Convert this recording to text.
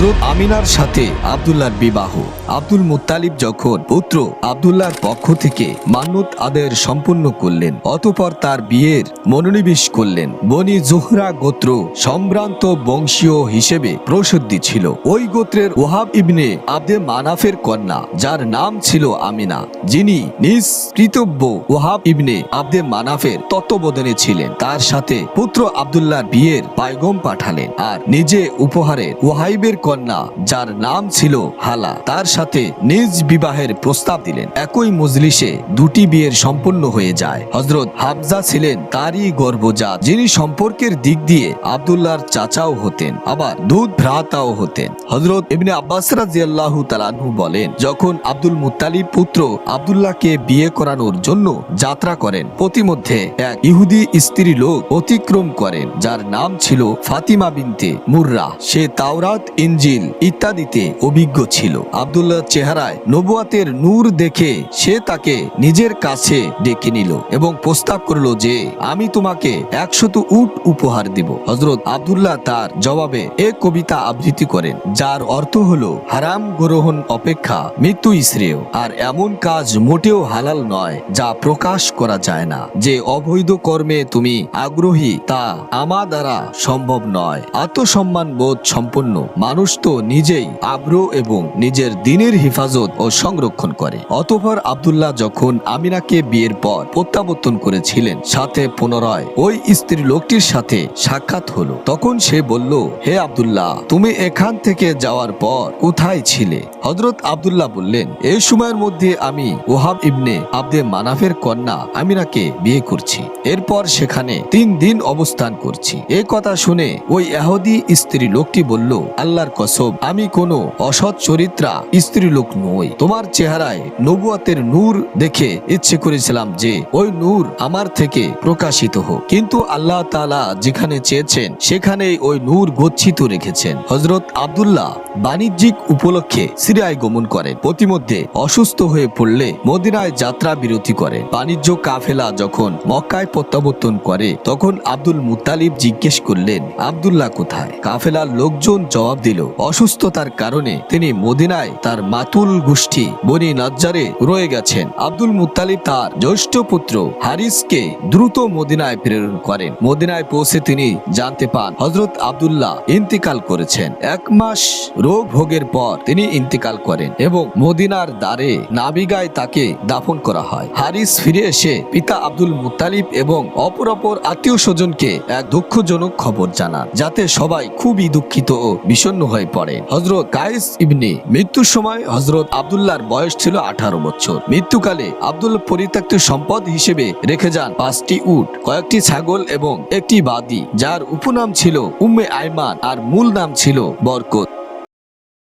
হজরত আমিনার সাথে আবদুল্লাহর বিবাহ। আব্দুল মুত্তালিব যখন পুত্র আবদুল্লাহর পক্ষ থেকে মান্যত আদায়ের সম্পূর্ণ করলেন, অতপর তার বিয়ের মনোনিবেশ করলেন। বনি জোহরা গোত্র সম্ভ্রান্ত বংশীয় হিসেবে প্রসিদ্ধি ছিল। ওই গোত্রের ওহাব ইবনে আব্দে মানাফের কন্যা, যার নাম ছিল আমিনা, যিনি নিজ কৃতব্য ওহাব ইবনে আব্দে মানাফের তত্ত্ববোধনে ছিলেন। তার সাথে পুত্র আবদুল্লাহর বিয়ের পায়গম পাঠালেন আর নিজে উপহারে ওহাইবের কন্যা যার নাম ছিল হালা, তার সাথে নিজ বিবাহের প্রস্তাব দিলেন। একই মজলিসে দুটি বিয়ের সম্পন্ন হয়ে যায়। হজরত হামজা ছিলেন তারই গর্ভজাত, যিনি সম্পর্কের দিক দিয়ে আবদুল্লাহর চাচাও হতেন, আবার দুধ ভ্রাতাও হতেন। হজরত ইবনে আব্বাস রাজিয়াল্লাহু তালানহু বলেন, যখন আব্দুল মুত্তালিব পুত্র আবদুল্লাহকে বিয়ে করানোর জন্য যাত্রা করেন প্রতিমধ্যে এক ইহুদি স্ত্রী লোক অতিক্রম করেন, যার নাম ছিল ফাতিমা বিনতে মুর্রা। সে তাওরাত ইঞ্জিল ইত্যাদিতে অভিজ্ঞ ছিল। আবদুল্লাহ চেহারায় নবুয়াতের নূর দেখে সে তাকে নিজের কাছে ডেকে নিল এবং প্রস্তাব করল যে, আমি তোমাকে একশত উট উপহার দিব। হজরত আবদুল্লাহ তার জবাবে এ কবিতা আবৃত্তি করেন, যার অর্থ হল, হারাম গ্রহণ অপেক্ষা মৃত্যু শ্রেয়, আর এমন কাজ মোটেও হালাল নয় যা প্রকাশ করা যায় না। যে অবৈধ কর্মে তুমি আগ্রহী তা আমা দ্বারা সম্ভব নয়। আত্মসম্মান বোধ সম্পন্ন মানুষ তো নিজেই আব্র এবং নিজের দিনের হেফাজত ও সংরক্ষণ করে। অতঃপর আবদুল্লাহ যখন আমিনাকে বিয়ের পর প্রত্যাবর্তন করেছিলেন, সাথে পুনরায় ওই স্ত্রী লোকটির সাথে সাক্ষাৎ হলো, তখন সে বলল, হে আবদুল্লাহ, তুমি এখান থেকে যাওয়ার পর কোথায় ছিলে? হজরত আবদুল্লাহ বললেন এই সময়ের মধ্যে আমি ওহাব ইবনে আব্দে মানাফের কন্যা আমিনাকে বিয়ে করছি। এরপর সেখানে তিন দিন অবস্থান করছি। এ কথা শুনে ওই এহদি স্ত্রী লোকটি বলল, আল্লাহর কসব। আমি কোনো অসৎ চরিত্রা স্ত্রী লোক নই। তোমার চেহারায় নবুয়াতের নূর দেখে ইচ্ছে করেছিলাম যে ওই নূর আমার থেকে প্রকাশিত হোক। কিন্তু আল্লাহ তাআলা যেখানে চেয়েছেন, সেখানেই ওই নূর গচ্ছিত রেখেছেন। হজরত আব্দুল্লাহ বাণিজ্যিক উপলক্ষে সিরিয়ায় গমন করেন। প্রতিমধ্যে অসুস্থ হয়ে পড়লে মদিনায় যাত্রা বিরতি করেন। বাণিজ্য কাফেলা যখন মক্কায় প্রত্যাবর্তন করে, তখন আব্দুল মুতালিব জিজ্ঞেস করলেন, আব্দুল্লাহ কোথায়? কাফেলার লোকজন জবাব দিল অসুস্থতার কারণে তিনি মদিনায় তার মাতুল গোষ্ঠী বনি নজ্জারে রয়ে গেছেন। আব্দুল মুতালিব তার জ্যৈষ্ঠ পুত্র হারিসকে দ্রুত মদিনায় প্রেরণ করেন। মদিনায় পৌঁছে তিনি জানতে পান হজরত আব্দুল্লাহ ইন্তিকাল করেছেন। এক মাস রোগ ভোগের পর তিনি ইন্তিকাল করেন এবং মদিনার দ্বারে নাবিগায় তাকে দাফন করা হয়। হারিস ফিরে এসে পিতা আব্দুল মুতালিব এবং অপর অপর আত্মীয় স্বজনকে এক দুঃখজনক খবর জানান, যাতে সবাই খুবই দুঃখিত ও বিষণ্ণ হয়ে পড়েন হজরত কায়েস ইবনি মৃত্যুর সময় হজরত আবদুল্লাহর বয়স ছিল আঠারো বছর। মৃত্যুকালে আব্দুল পরিত্যক্ত সম্পদ হিসেবে রেখে যান পাঁচটি উট, কয়েকটি ছাগল এবং একটি বাদি, যার উপনাম ছিল উম্মে আইমান আর মূল নাম ছিল বরকত।